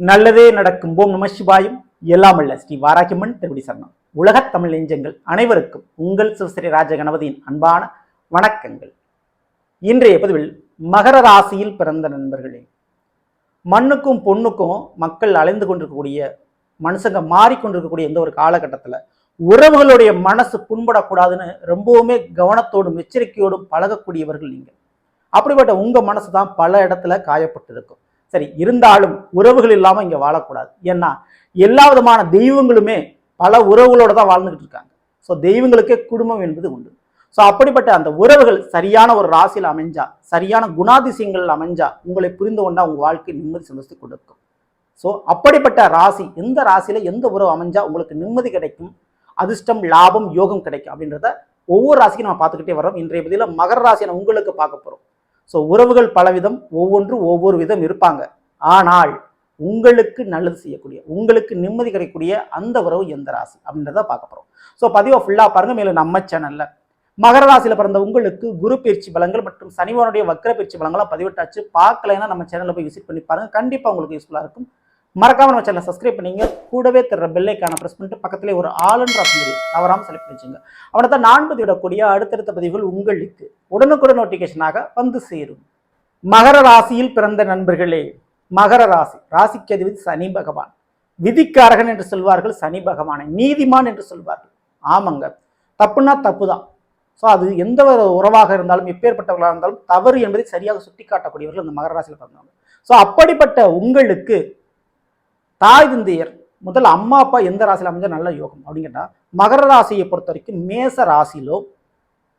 நல்லதே நடக்கும். ஓம் நம சிவாயும். எல்லாம் அல்ல ஸ்ரீ வாராகிமன் திருவடி சரணம். உலகத் தமிழ் நெஞ்சங்கள் அனைவருக்கும் உங்கள் சிவஸ்ரீ ராஜ கணபதியின் அன்பான வணக்கங்கள். இன்றைய பதிவில் மகர ராசியில் பிறந்த நண்பர்களே மண்ணுக்கும் பொண்ணுக்கும் மக்கள் அலைந்து கொண்டிருக்கக்கூடிய மனுஷங்க மாறிக்கொண்டிருக்கக்கூடிய எந்த ஒரு காலகட்டத்தில் உறவுகளுடைய மனசு புண்படக்கூடாதுன்னு ரொம்பவுமே கவனத்தோடும் எச்சரிக்கையோடும் பழகக்கூடியவர்கள் நீங்கள். அப்படிப்பட்ட உங்கள் மனசு தான் பல இடத்துல காயப்பட்டிருக்கும். சரி இருந்தாலும் உறவுகள் இல்லாமல் இங்கே வாழக்கூடாது. ஏன்னா எல்லா விதமான தெய்வங்களுமே பல உறவுகளோடு தான் வாழ்ந்துக்கிட்டு இருக்காங்க. ஸோ தெய்வங்களுக்கே குடும்பம் என்பது உண்டு. ஸோ அப்படிப்பட்ட அந்த உறவுகள் சரியான ஒரு ராசியில் அமைஞ்சா சரியான குணாதிசயங்கள் அமைஞ்சா உங்களை புரிந்து கொண்டா உங்கள் வாழ்க்கை நிம்மதி சந்தோஷத்தை கொடுக்கும் ஸோ அப்படிப்பட்ட ராசி எந்த ராசியில எந்த உறவு அமைஞ்சா உங்களுக்கு நிம்மதி கிடைக்கும்? அதிர்ஷ்டம் லாபம் யோகம் கிடைக்கும் அப்படின்றத ஒவ்வொரு ராசிக்கும் நம்ம பார்த்துக்கிட்டே வரோம் இன்றைய பதில மகர ராசியை உங்களுக்கு பார்க்க போகிறோம் ஸோ உறவுகள் பலவிதம் ஒவ்வொன்றும் ஒவ்வொரு விதம் இருப்பாங்க. ஆனால் உங்களுக்கு நல்லது செய்யக்கூடிய உங்களுக்கு நிம்மதி கிடைக்கக்கூடிய அந்த உறவு எந்த ராசி அப்படின்றத பார்க்க போகிறோம் ஸோ பதிவை ஃபுல்லாக பாருங்கள் மேலும் நம்ம சேனலில் மகர ராசியில் பிறந்த உங்களுக்கு குரு பயிற்சி பலங்கள் மற்றும் சனிவனுடைய வக்கர பயிற்சி பலங்களாக பதிவிட்டாச்சு. பார்க்கலைன்னா நம்ம சேனலில் போய் விசிட் பண்ணி பாருங்கள் கண்டிப்பாக உங்களுக்கு யூஸ்ஃபுல்லாக இருக்கும். மறக்காம நம்ம சேனலை சப்ஸ்கிரைப் பண்ணிங்க. கூடவே தர்ற பெல்லைக்கான ப்ரெஸ் பண்ணிட்டு பக்கத்திலே ஒரு ஆளுன்ற ஆப்ஷன் இருக்கு தவறாமல் செலக்ட் பண்ணிச்சுங்க அவனை தான் நான் பதிவிடக்கூடிய அடுத்தடுத்த பதிவுகள் உங்களுக்கு உடனுக்குடன் நோட்டிஃபிகேஷனாக வந்து சேரும். மகர ராசியில் பிறந்த நண்பர்களே மகர ராசி. ராசிக்கு அதிபதி சனி பகவான். விதிக்காரகன் என்று சொல்வார்கள் சனி பகவானை. நீதிமான் என்று சொல்வார்கள். ஆமாங்க. தப்புன்னா தப்பு தான் ஸோ அது எந்த ஒரு உறவாக இருந்தாலும் எப்பேற்பட்டவர்களாக இருந்தாலும் தவறு என்பதை சரியாக சுட்டி காட்டக்கூடியவர்கள் இந்த மகர ராசியில் பிறந்தவங்க. ஸோ அப்படிப்பட்ட உங்களுக்கு தாய் தந்தையர் முதல்ல அம்மா அப்பா எந்த ராசியில் அமைஞ்சால் நல்ல யோகம் அப்படின்னு மகர ராசியை பொறுத்த வரைக்கும் மேச ராசியிலோ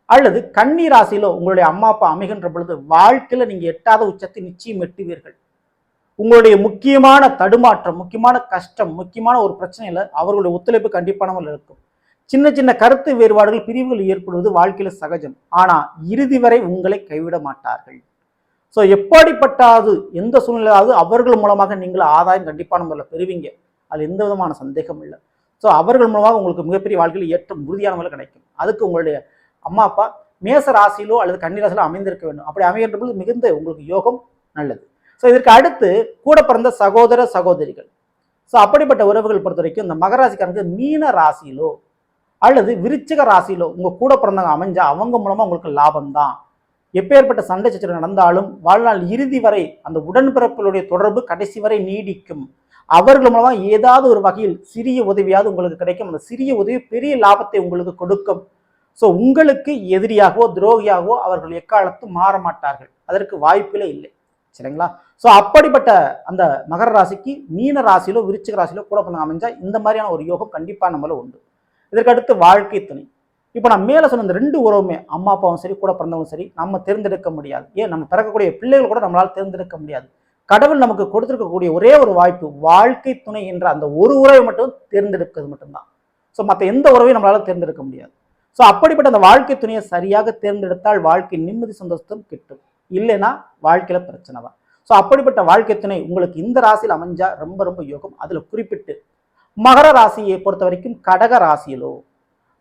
அல்லது கன்னி ராசியிலோ உங்களுடைய அம்மா அப்பா அமைகின்ற பொழுது வாழ்க்கையில் நீங்கள் எட்டாத உச்சத்தை நிச்சயம் எட்டுவீர்கள். உங்களுடைய முக்கியமான தடுமாற்றம் முக்கியமான கஷ்டம் முக்கியமான ஒரு பிரச்சனையில் அவர்களுடைய ஒத்துழைப்பு கண்டிப்பானவர்கள் இருக்கும். சின்ன சின்ன கருத்து வேறுபாடுகள் பிரிவுகள் ஏற்படுவது வாழ்க்கையில் சகஜம். ஆனால் இறுதி வரை உங்களை கைவிட மாட்டார்கள். ஸோ எப்படிப்பட்டாது எந்த சூழ்நிலையாவது அவர்கள் மூலமாக நீங்கள் ஆதாயம் கண்டிப்பான முறையில் பெறுவீங்க. அது எந்த விதமான சந்தேகம் இல்லை. ஸோ அவர்கள் மூலமாக உங்களுக்கு மிகப்பெரிய வாழ்க்கையில் ஏற்றம் உறுதியான முறையில் கிடைக்கும். அதுக்கு உங்களுடைய அம்மா அப்பா மேச ராசியிலோ அல்லது கன்னிராசியிலோ அமைந்திருக்க வேண்டும். அப்படி அமைகின்ற பொழுது மிகுந்த உங்களுக்கு யோகம் நல்லது. ஸோ இதற்கு அடுத்து கூட பிறந்த சகோதர சகோதரிகள். ஸோ அப்படிப்பட்ட உறவுகள் பொறுத்த வரைக்கும் இந்த மகராசிக்காரங்க மீன ராசியிலோ அல்லது விருச்சிக ராசியிலோ உங்கள் கூட பிறந்தவங்க அமைஞ்சா அவங்க மூலமாக உங்களுக்கு லாபம் தான் எப்பேற்பட்ட சண்டை சச்சரவு நடந்தாலும் வாழ்நாள் இறுதி வரை அந்த உடன்பிறப்புகளுடைய தொடர்பு கடைசி வரை நீடிக்கும். அவர்கள் மூலமாக ஏதாவது ஒரு வகையில் சிறிய உதவியாவது உங்களுக்கு கிடைக்கும். அந்த சிறிய உதவி பெரிய லாபத்தை உங்களுக்கு கொடுக்கும். ஸோ உங்களுக்கு எதிரியாகவோ துரோகியாகவோ அவர்கள் எக்காலத்தும் மாற மாட்டார்கள். அதற்கு வாய்ப்பிலே இல்லை. சரிங்களா? ஸோ அப்படிப்பட்ட அந்த மகர ராசிக்கு மீன ராசியிலோ விருச்சிக ராசியிலோ கூட பண்ண அமைஞ்சா இந்த மாதிரியான ஒரு யோகம் கண்டிப்பாக நம்மள உண்டு. இதற்கடுத்து வாழ்க்கை துணை. இப்போ நான் மேலே சொன்ன இந்த ரெண்டு உறவுமே அம்மா அப்பாவும் சரி கூட பிறந்தவங்க சரி நம்ம தேர்ந்தெடுக்க முடியாது. ஏன்? நம்ம பிறக்கக்கூடிய பிள்ளைகள் கூட நம்மளால் தேர்ந்தெடுக்க முடியாது. கடவுள் நமக்கு கொடுத்துருக்கக்கூடிய ஒரே ஒரு வாய்ப்பு வாழ்க்கை துணை என்ற அந்த ஒரு உறவை மட்டும் தேர்ந்தெடுக்கிறது மட்டும்தான். ஸோ மற்ற எந்த உறவையும் நம்மளால் தேர்ந்தெடுக்க முடியாது. ஸோ அப்படிப்பட்ட அந்த வாழ்க்கை துணையை சரியாக தேர்ந்தெடுத்தால் வாழ்க்கை நிம்மதி சந்தோஷத்தும் கிட்டும். இல்லைன்னா வாழ்க்கையில் பிரச்சனை தான். ஸோ அப்படிப்பட்ட வாழ்க்கை துணை உங்களுக்கு இந்த ராசியில் அமைஞ்சா ரொம்ப ரொம்ப யோகம். அதில் குறிப்பிட்டு மகர ராசியை பொறுத்த வரைக்கும் கடக ராசியிலோ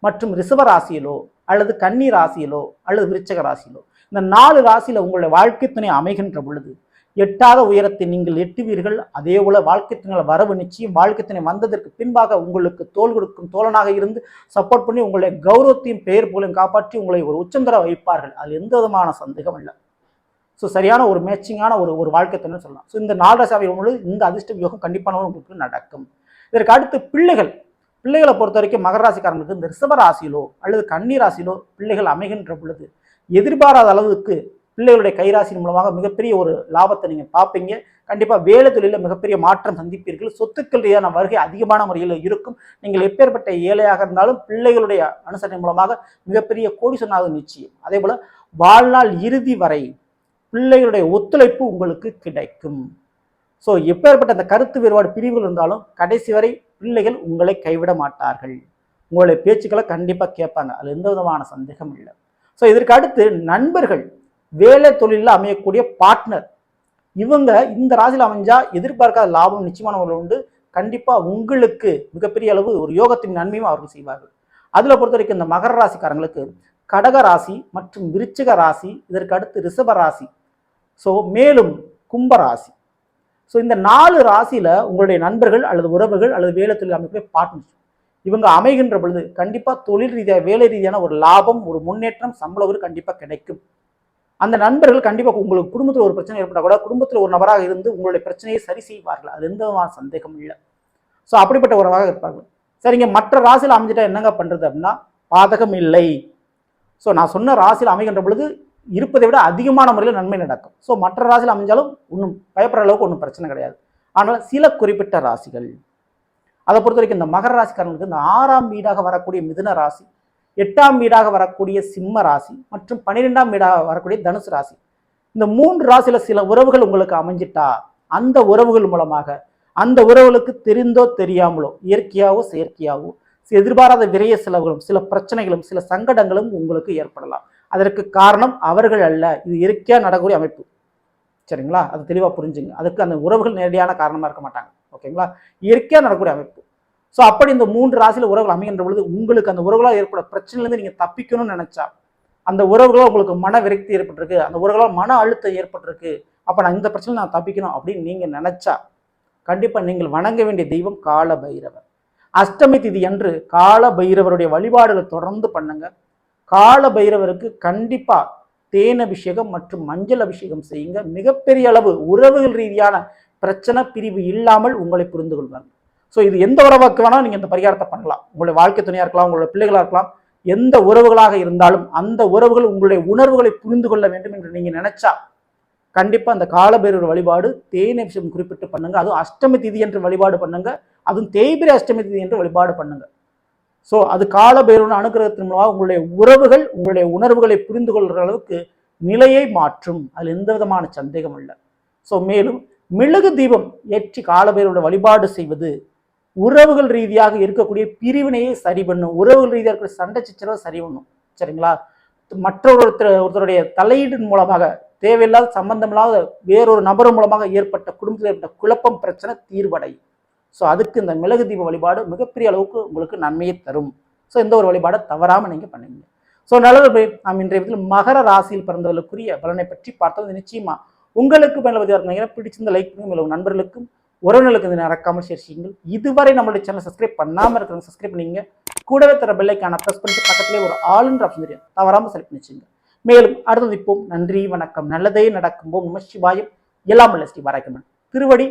மற்றும் ரிஷப ராசியிலோ அல்லது கன்னி ராசியிலோ அல்லது விருச்சக ராசியிலோ. இந்த நாலு ராசியில் உங்களுடைய வாழ்க்கை துணை அமைகின்ற பொழுது எட்டாத உயரத்தை நீங்கள் எட்டுவீர்கள். அதே போல வாழ்க்கை துணை வரவு நிச்சயம். வாழ்க்கை துணை வந்ததற்கு பின்பாக உங்களுக்கு தோல் கொடுக்கும் தோழனாக இருந்து சப்போர்ட் பண்ணி உங்களுடைய கௌரவத்தையும் பெயர் போலையும் காப்பாற்றி உங்களை ஒரு உச்சந்தர வைப்பார்கள். அதில் எந்த விதமான சந்தேகம் இல்லை. ஸோ சரியான ஒரு மேட்சிங்கான ஒரு ஒரு வாழ்க்கை துணைன்னு சொல்லலாம். ஸோ இந்த நாலு ராசி அமையும் பொழுது இந்த அதிர்ஷ்ட யோகம் கண்டிப்பான உங்களுக்கு நடக்கும். இதற்கு அடுத்து பிள்ளைகள். பிள்ளைகளை பொறுத்த வரைக்கும் மகர ராசிக்காரங்களுக்கு இந்த ரிஷப ராசியிலோ அல்லது கன்னி ராசியிலோ பிள்ளைகள் அமைகின்ற பொழுது எதிர்பாராத அளவுக்கு பிள்ளைகளுடைய கைராசியின் மூலமாக மிகப்பெரிய ஒரு லாபத்தை நீங்கள் பார்ப்பீங்க. கண்டிப்பாக வேலை தொழிலில் மிகப்பெரிய மாற்றம் சந்திப்பீர்கள். சொத்துக்கள் ரீதியான வருகை அதிகமான முறையில் இருக்கும். நீங்கள் எப்பேற்பட்ட ஏழையாக இருந்தாலும் பிள்ளைகளுடைய அனுசரணை மூலமாக மிகப்பெரிய கோடி சொன்னாவது நிச்சயம். அதே போல் வாழ்நாள் இறுதி வரை பிள்ளைகளுடைய ஒத்துழைப்பு உங்களுக்கு கிடைக்கும். ஸோ எப்பேற்பட்ட அந்த கருத்து வேறுபாடு பிரிவுகள் இருந்தாலும் கடைசி வரை பிள்ளைகள் உங்களை கைவிட மாட்டார்கள். உங்களுடைய பேச்சுக்களை கண்டிப்பாக கேட்பாங்க. அதில் எந்த விதமான சந்தேகம் இல்லை. ஸோ இதற்கு அடுத்து நண்பர்கள் வேலை தொழிலில் அமையக்கூடிய பார்ட்னர் இவங்க இந்த ராசியில் அமைஞ்சா எதிர்பார்க்காத லாபம் நிச்சயமானவர்கள் உண்டு. கண்டிப்பாக உங்களுக்கு மிகப்பெரிய அளவு ஒரு யோகத்தின் நன்மையும் அவர்கள் செய்வார்கள். அதில் பொறுத்த வரைக்கும் இந்த மகர ராசிக்காரங்களுக்கு கடக ராசி மற்றும் விருச்சிக ராசி இதற்கு அடுத்து ரிஷப ராசி. ஸோ மேலும் கும்ப ராசி. ஸோ இந்த நாலு ராசியில் உங்களுடைய நண்பர்கள் அல்லது உறவுகள் அல்லது வேலை தொழில் அமைப்புடைய பார்ட்னர்ஸ் இவங்க அமைகின்ற பொழுது கண்டிப்பாக தொழில் ரீதியாக வேலை ரீதியான ஒரு லாபம் ஒரு முன்னேற்றம் சம்பள ஒரு கண்டிப்பாக கிடைக்கும். அந்த நண்பர்கள் கண்டிப்பாக உங்களுக்கு குடும்பத்தில் ஒரு பிரச்சனை ஏற்பட்டால் கூட குடும்பத்தில் ஒரு நபராக இருந்து உங்களுடைய பிரச்சனையை சரி செய்வார்கள். அது எந்த விதமான சந்தேகம் இல்லை. ஸோ அப்படிப்பட்ட உறவாக இருப்பார்கள் சரிங்க மற்ற ராசியில் அமைஞ்சிட்டா என்னங்க பண்ணுறது அப்படின்னா பாதகம் இல்லை. ஸோ நான் சொன்ன ராசியில் அமைகின்ற பொழுது இருப்பதை விட அதிகமான முறையில் நன்மை நடக்கும். ஸோ மற்ற ராசியில் அமைஞ்சாலும் ஒன்றும் பயப்படுற அளவுக்கு ஒன்றும் பிரச்சனை கிடையாது. ஆனால் சில குறிப்பிட்ட ராசிகள் அதை பொறுத்த வரைக்கும் இந்த மகர ராசிக்காரங்களுக்கு இந்த ஆறாம் வீடாக வரக்கூடிய மிதுன ராசி எட்டாம் வீடாக வரக்கூடிய சிம்ம ராசி மற்றும் பன்னிரெண்டாம் வீடாக வரக்கூடிய தனுசு ராசி இந்த மூன்று ராசியில் சில உறவுகள் உங்களுக்கு அமைஞ்சிட்டா அந்த உறவுகள் மூலமாக அந்த உறவுகளுக்கு தெரிந்தோ தெரியாமலோ இயற்கையாகவோ செயற்கையாகவோ எதிர்பாராத விரைய செலவுகளும் சில பிரச்சனைகளும் சில சங்கடங்களும் உங்களுக்கு ஏற்படலாம். அதற்கு காரணம் அவர்கள் அல்ல. இது இயற்கையாக நடக்கக்கூடிய அமைப்பு. சரிங்களா? அது தெளிவாக புரிஞ்சுங்க. அதுக்கு அந்த உறவுகள் நேரடியான காரணமாக இருக்க மாட்டாங்க. ஓகேங்களா? இயற்கையாக நடக்கக்கூடிய அமைப்பு. ஸோ அப்படி இந்த மூன்று ராசியில் உறவுகள் அமைகின்ற பொழுது உங்களுக்கு அந்த உறவுகளால் ஏற்பட பிரச்சனையிலேருந்து நீங்கள் தப்பிக்கணும்னு நினச்சா அந்த உறவுகளால் உங்களுக்கு மன விரக்தி ஏற்பட்டிருக்கு அந்த உறவுகளால் மன அழுத்தம் ஏற்பட்டிருக்கு அப்போ நான் இந்த பிரச்சனை நான் தப்பிக்கணும் அப்படின்னு நீங்கள் நினச்சா கண்டிப்பாக நீங்கள் வணங்க வேண்டிய தெய்வம் கால பைரவர் அஷ்டமி திதி அன்று கால பைரவருடைய வழிபாடுகளை தொடர்ந்து பண்ணுங்கள் கால பைரவருக்கு கண்டிப்பாக தேன் அபிஷேகம் மற்றும் மஞ்சள் அபிஷேகம் செய்யுங்க. மிகப்பெரிய அளவு உறவுகள் ரீதியான பிரச்சனை பிரிவு இல்லாமல் உங்களை புரிந்து கொள்வாங்க. ஸோ இது எந்த உறவுக்கு வேணால் நீங்கள் இந்த பரிகாரத்தை பண்ணலாம். உங்களுடைய வாழ்க்கை துணையாக இருக்கலாம் உங்களுடைய பிள்ளைகளாக இருக்கலாம் எந்த உறவுகளாக இருந்தாலும் அந்த உறவுகள் உங்களுடைய உணர்வுகளை புரிந்து கொள்ள வேண்டும் என்று நீங்கள் நினைச்சா கண்டிப்பாக அந்த காலபைரவர் வழிபாடு தேன் அபிஷேகம் குறிப்பிட்டு பண்ணுங்க. அதுவும் அஷ்டமி திதி என்று வழிபாடு பண்ணுங்க. அதுவும் தேய்பிரி அஷ்டமி திதி என்று வழிபாடு பண்ணுங்க. ஸோ அது காலபைரவன் அனுகிரகத்தின் மூலமாக உங்களுடைய உறவுகள் உங்களுடைய உணர்வுகளை புரிந்து கொள்கிற அளவுக்கு நிலையை மாற்றும். அதில் எந்த விதமான சந்தேகம் இல்லை. ஸோ மேலும் மிளகு தீபம் ஏற்றி காலபைரவரோட வழிபாடு செய்வது உறவுகள் ரீதியாக இருக்கக்கூடிய பிரிவினையை சரி பண்ணும். உறவுகள் ரீதியாக இருக்கிற சண்டை சிச்சரவை சரி பண்ணும். சரிங்களா? மற்றொருத்தர் ஒருத்தருடைய தலையீடின் மூலமாக தேவையில்லாத சம்பந்தமில்லாத வேறொரு நபர் மூலமாக ஏற்பட்ட குடும்பத்தில் ஏற்பட்ட குழப்பம் பிரச்சனை தீர்வடையும். ஸோ அதுக்கு இந்த மிளகு தீப வழிபாடு மிகப்பெரிய அளவுக்கு உங்களுக்கு நன்மையை தரும். ஸோ இந்த ஒரு வழிபாடை தவறாமல் நீங்கள் பண்ணுவீங்க ஸோ நல்லது நாம் இன்றைய விதத்தில் மகர ராசியில் பிறந்தவர்களுக்குரிய பலனை பற்றி பார்த்தது நிச்சயமா உங்களுக்கு மேலவதியாக இருக்கும் பிடிச்சிருந்த லைக் பண்ணுங்க. மேலும் நண்பர்களுக்கும் உறவினர்களுக்கு இதை நடக்காமல் ஷேர் செய்யுங்கள். இதுவரை நம்மளுடைய சேனல் சப்ஸ்கிரைப் பண்ணாமல் இருக்கிறவங்க சப்ஸ்கிரைப் பண்ணிங்க கூடவே தர பெல்லைக்கான ப்ரெஸ் பண்ணிட்டு பக்கத்திலே ஒரு ஆளுன்ற ஆப்ஷன் தெரியும். தவறாமல் செலக்ட் பண்ணிச்சுங்க மேலும் அடுத்தது இப்போ நன்றி வணக்கம். நல்லதே நடக்கும் நம்ம சிவாயம். எல்லாம் ஸ்ரீ வாராய்க்கம்மன் திருவடி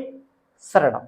சரணம்.